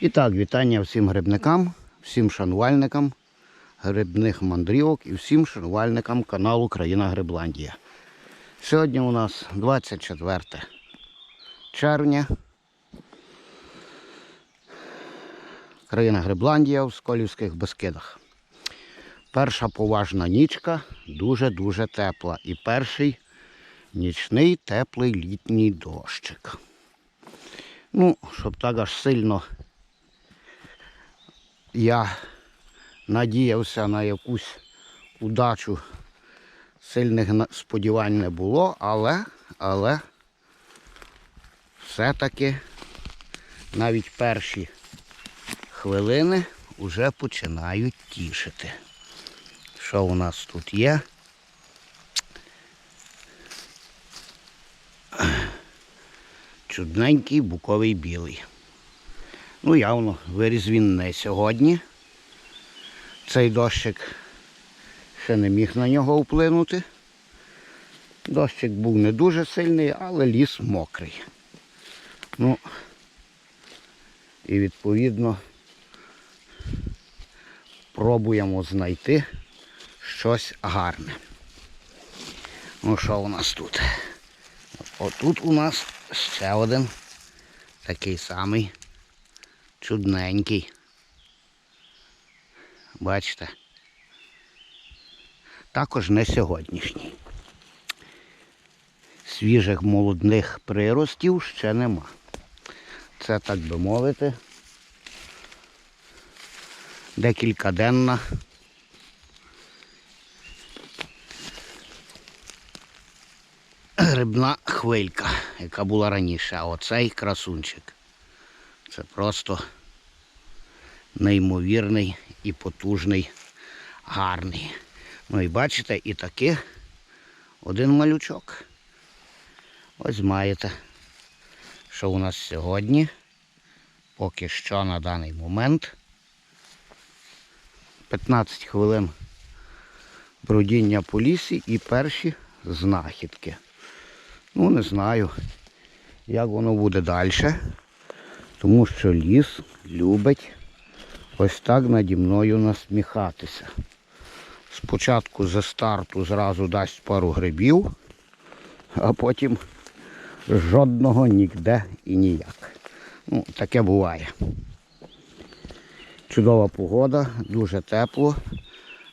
І так, вітання всім грибникам, всім шанувальникам грибних мандрівок і всім шанувальникам каналу Країна Грибландія. Сьогодні у нас 24 червня. Країна Грибландія в Сколівських Бескидах. Перша поважна нічка, дуже-дуже тепла. І перший нічний теплий літній дощик. Ну, щоб так аж сильно я надіявся на якусь удачу, сильних сподівань не було, але, але все-таки навіть перші хвилини вже починають тішити. Що у нас тут є? Чудненький буковий білий. Ну, явно, виріс він не сьогодні. Цей дощик ще не міг на нього вплинути. Дощик був не дуже сильний, але ліс мокрий. Ну, і відповідно пробуємо знайти щось гарне. Ну що у нас тут? Отут у нас ще один такий самий чудненький. Бачите? Також не сьогоднішній. Свіжих молодних приростів ще нема. Це, так би мовити, декількаденна грибна хвилька, яка була раніше. А оцей красунчик. Це просто неймовірний і потужний, гарний. Ну і бачите, і таки один малючок. Ось маєте, що у нас сьогодні, поки що на даний момент. 15 хвилин бродіння по лісі і перші знахідки. Ну, не знаю, як воно буде далі, тому що ліс любить ось так наді мною насміхатися. Спочатку за старту зразу дасть пару грибів, а потім жодного ніде і ніяк. Ну, таке буває. Чудова погода, дуже тепло.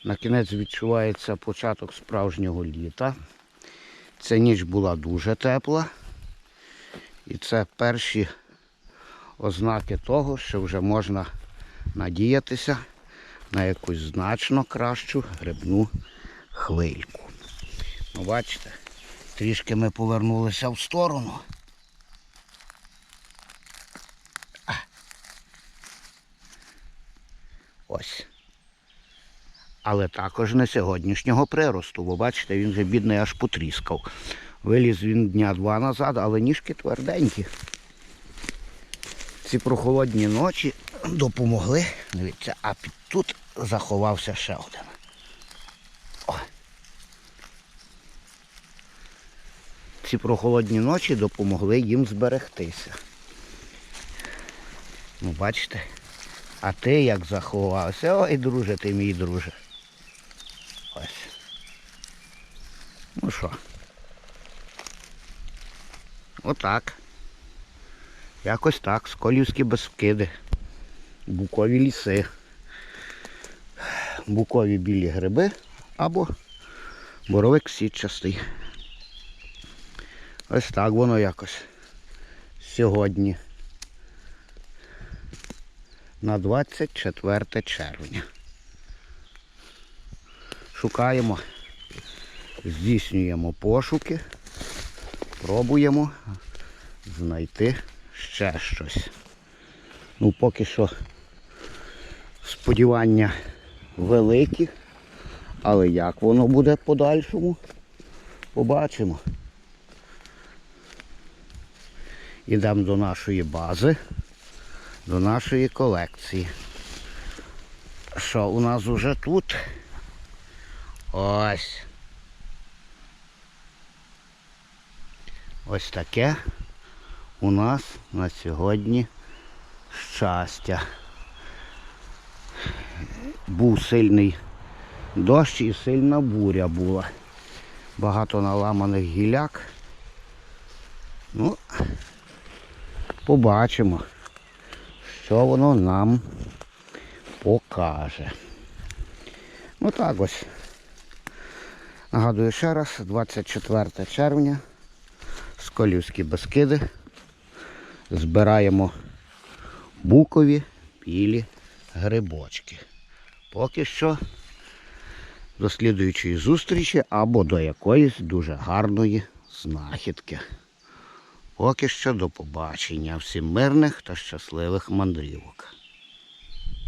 На кінець відчувається початок справжнього літа. Ця ніч була дуже тепла. І це перші ознаки того, що вже можна надіятися на якусь значно кращу грибну хвильку. Ну, бачите, трішки ми повернулися в сторону. Ось. Але також не сьогоднішнього приросту, бо бачите, він вже бідний аж потріскав. Виліз він дня два назад, але ніжки тверденькі. Ці прохолодні ночі допомогли. Дивіться, а під тут заховався ще один. О. Ці прохолодні ночі допомогли їм зберегтися. Ну, бачите? А ти як заховався? Ой, друже, ти мій друже. Ось. Ну що? Отак. Якось так. Сколівські безкиди. Букові ліси. Букові білі гриби або боровик сітчастий. Ось так воно якось сьогодні. На 24 червня. Шукаємо, здійснюємо пошуки, пробуємо знайти ще щось. Ну, поки що сподівання великі, але як воно буде подальшому, побачимо. Йдемо до нашої бази, до нашої колекції. Що у нас уже тут? Ось. Ось таке у нас на сьогодні щастя. Був сильний дощ і сильна буря була. Багато наламаних гіляк. Ну, побачимо, що воно нам покаже. Ну так ось. Нагадую ще раз, 24 червня, Сколівські Бескиди. Збираємо букові білі грибочки. Поки що до слідуючої зустрічі або до якоїсь дуже гарної знахідки. Поки що до побачення. Всім мирних та щасливих мандрівок.